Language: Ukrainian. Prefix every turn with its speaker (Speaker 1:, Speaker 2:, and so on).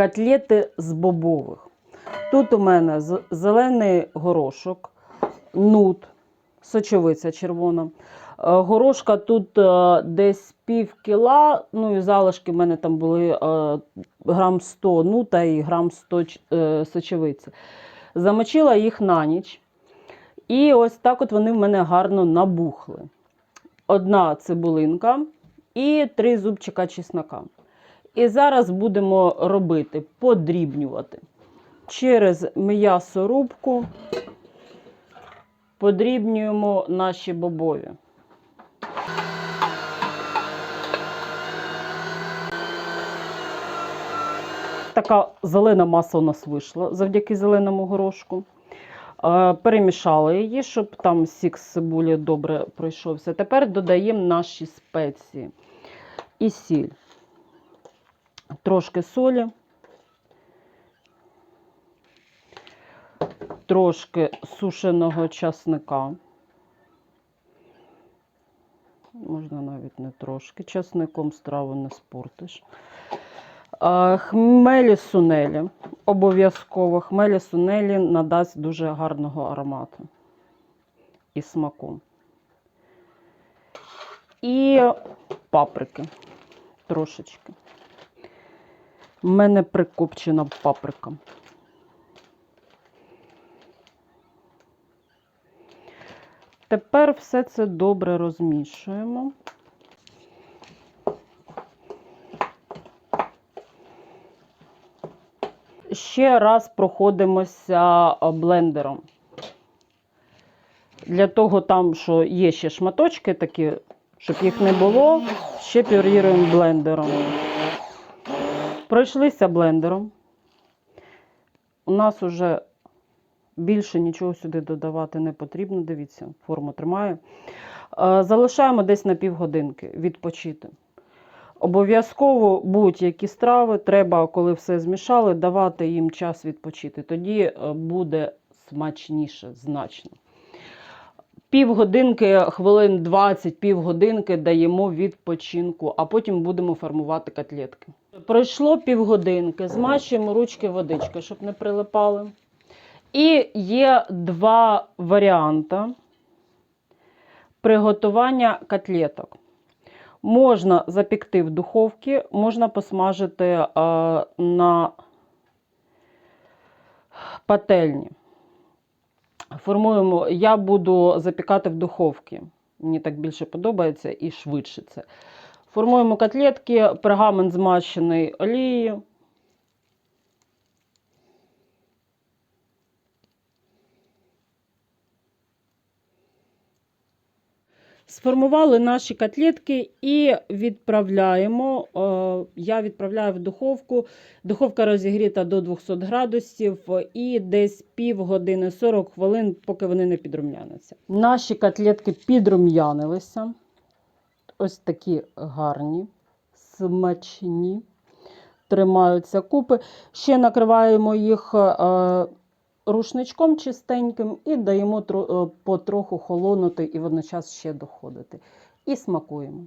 Speaker 1: котлети з бобових. Тут у мене зелений горошок, нут, сочовиця червона. Е, Горошка тут е, десь пів кіла, ну і залишки в мене там були е, грам 100 нута і грам 100 е, сочевиці. Замочила їх на ніч. І ось так от вони в мене гарно набухли. Одна цибулинка і три зубчика чеснока. І зараз будемо робити, подрібнювати. Через м'ясорубку подрібнюємо наші бобові. Така зелена маса у нас вийшла завдяки зеленому горошку. Е, Перемішали її, щоб там сік з цибулі добре пройшовся. Тепер додаємо наші спеції і сіль. Трошки солі, трошки сушеного часника. Можна навіть не трошки. Часником страву не спортиш. Хмелі сунелі. Обов'язково хмелі сунелі надасть дуже гарного аромату і смаку. І паприки трошечки. У мене прикопчена паприка. Тепер все це добре розмішуємо. Ще раз проходимося блендером. Для того там, що є ще шматочки такі, щоб їх не було, ще пюріруємо блендером. Пройшлися блендером. У нас вже більше нічого сюди додавати не потрібно. Дивіться, форму тримаю. Е, Залишаємо десь на півгодинки відпочити. Обов'язково будь-які страви треба, коли все змішали, давати їм час відпочити. Тоді е, буде смачніше значно. Півгодинки, хвилин 20, півгодинки даємо відпочинку, а потім будемо формувати котлетки. Пройшло півгодинки, змащуємо ручки водичкою, щоб не прилипали. І є два варіанти приготування котлеток. Можна запікти в духовці, можна посмажити е, на пательні. Формуємо, я буду запікати в духовці. Мені так більше подобається і швидше це. Формуємо котлетки, пергамент змащений олією. Сформували наші котлетки і відправляємо. е, Я відправляю в духовку. Духовка розігріта до 200 градусів і десь півгодини 40 хвилин, поки вони не підрум'яняться. Наші котлетки підрум'янилися. Ось такі гарні, смачні. Тримаються купи. Ще накриваємо їх е, рушничком чистеньким і даємо е, потроху холонути і водночас ще доходити. І смакуємо.